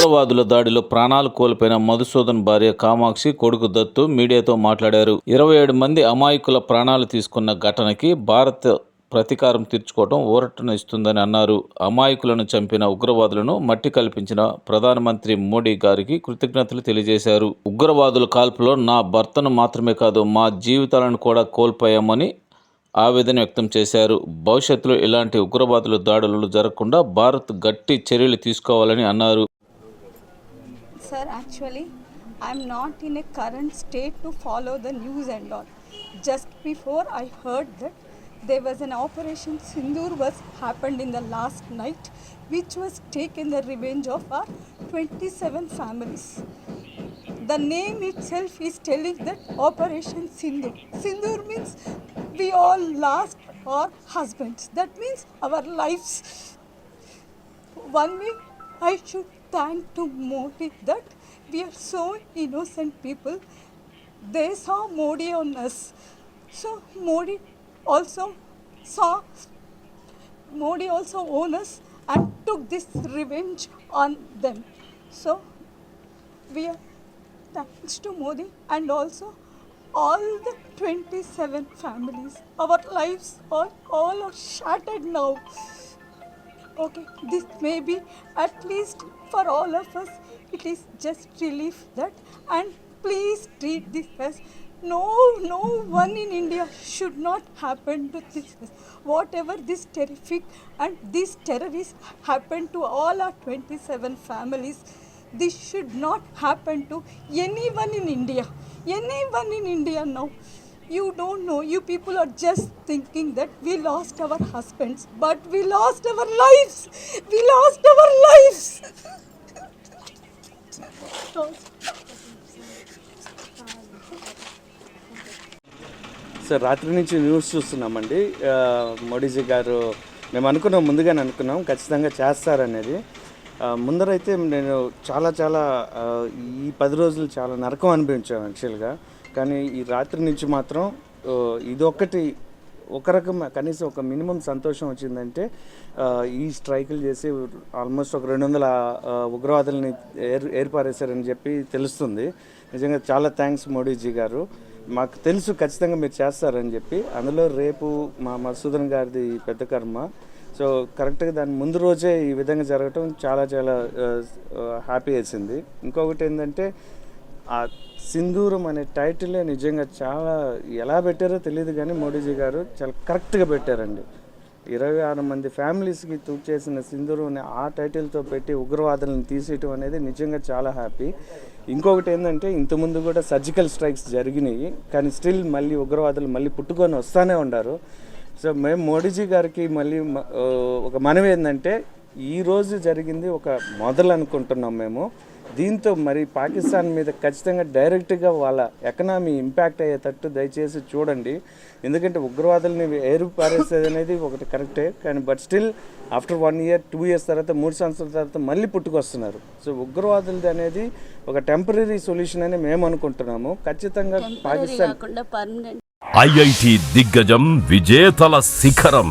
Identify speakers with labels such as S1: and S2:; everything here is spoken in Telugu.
S1: ఉగ్రవాదుల దాడిలో ప్రాణాలు కోల్పోయిన మధుసూదన్ భార్య కామాక్షి కొడుకు దత్తు మీడియాతో మాట్లాడారు. ఇరవై ఏడు మంది అమాయకుల ప్రాణాలు తీసుకున్న ఘటనకి భారత్ ప్రతీకారం తీర్చుకోవడం ఊరటను ఇస్తుందని అన్నారు. అమాయకులను చంపిన ఉగ్రవాదులను మట్టి కల్పించిన ప్రధానమంత్రి మోడీ గారికి కృతజ్ఞతలు తెలియజేశారు. ఉగ్రవాదుల కాల్పులో నా భర్తను మాత్రమే కాదు మా జీవితాలను కూడా కోల్పోయామని ఆవేదన వ్యక్తం చేశారు. భవిష్యత్తులో ఇలాంటి ఉగ్రవాదుల దాడులు జరగకుండా భారత్ గట్టి చర్యలు తీసుకోవాలని అన్నారు.
S2: Sir, actually, I'm not in a current state to follow the news and all. Just before I heard that there was an operation Sindoor was happened in the last night, which was taken the revenge of our 27 families. The name itself is telling that Operation Sindoor. Sindoor means we all lost our husbands. That means our lives one way I should thank to Modi that we are so innocent people. They saw Modi on us. So Modi also saw Modi also owned us and took this revenge on them. So we are thanks to Modi and also all the 27 families. Our lives are all are shattered now. Okay, this may be at least for all of us, it is just relief that, and please treat this as no, no one in India should not happen to this. Whatever this terrific and this terrorist happened to all our 27 families, this should not happen to anyone in India. Anyone in India now. You don't know you people are just thinking that we lost our husbands but we lost our life we lost our life
S3: sir రాత్రి నుంచి న్యూస్ చూస్తున్నామండి. మోడీజీ గారు మేము అనుకున్నాం ముందుగానే అనుకున్నాం ఖచ్చితంగా చేస్తారనేది. ముందరైతే నేను చాలా చాలా ఈ పది రోజులు చాలా నరకం అనిపించాను యాక్చువల్గా కానీ ఈ రాత్రి నుంచి మాత్రం ఇదొక్కటి ఒక రకం కనీసం ఒక మినిమం సంతోషం వచ్చిందంటే ఈ స్ట్రైకులు చేసి ఆల్మోస్ట్ ఒక రెండు వందల ఉగ్రవాదులని ఉగ్రవాదుల్ని ఏర్ ఏర్పారేశారని చెప్పి తెలుస్తుంది. నిజంగా చాలా థ్యాంక్స్ మోడీజీ గారు. మాకు తెలుసు ఖచ్చితంగా మీరు చేస్తారని చెప్పి. అందులో రేపు మా మధుసూదన్ గారిది పెద్ద కర్మ. సో కరెక్ట్గా దాని ముందు రోజే ఈ విధంగా జరగటం చాలా చాలా హ్యాపీ వేసింది. ఇంకొకటి ఏంటంటే ఆ సింధూరం అనే టైటిలే నిజంగా చాలా ఎలా పెట్టారో తెలియదు కానీ మోడీజీ గారు చాలా కరెక్ట్గా పెట్టారండి. ఇరవై ఆరు మంది ఫ్యామిలీస్కి చేసిన సింధూరం అనే ఆ టైటిల్తో పెట్టి ఉగ్రవాదులను తీసేయటం అనేది నిజంగా చాలా హ్యాపీ ఇంకొకటి ఏంటంటే ఇంతకుముందు కూడా సర్జికల్ స్ట్రైక్స్ జరిగినాయి కానీ స్టిల్ మళ్ళీ ఉగ్రవాదులు మళ్ళీ పుట్టుకొని వస్తూనే ఉన్నారు. సో మేము మోడీజీ గారికి మళ్ళీ ఒక మనవి ఏంటంటే ఈరోజు జరిగింది ఒక మొదలు అనుకుంటున్నాం మేము. దీంతో మరి పాకిస్తాన్ మీద ఖచ్చితంగా డైరెక్ట్గా వాళ్ళ ఎకనామీ ఇంపాక్ట్ అయ్యేటట్టు దయచేసి చూడండి. ఎందుకంటే ఉగ్రవాదుల్ని ఏరు పారేసేది అనేది ఒకటి కరెక్టే కానీ but still after one year two years తర్వాత మూడు సంవత్సరాల తర్వాత మళ్ళీ పుట్టుకొస్తున్నారు. సో ఉగ్రవాదులది అనేది ఒక టెంపరీ సొల్యూషన్ అని మేము అనుకుంటున్నాము. ఖచ్చితంగా పాకిస్తాన్
S4: ఐఐటి దిగ్గజం విజేతల శిఖరం.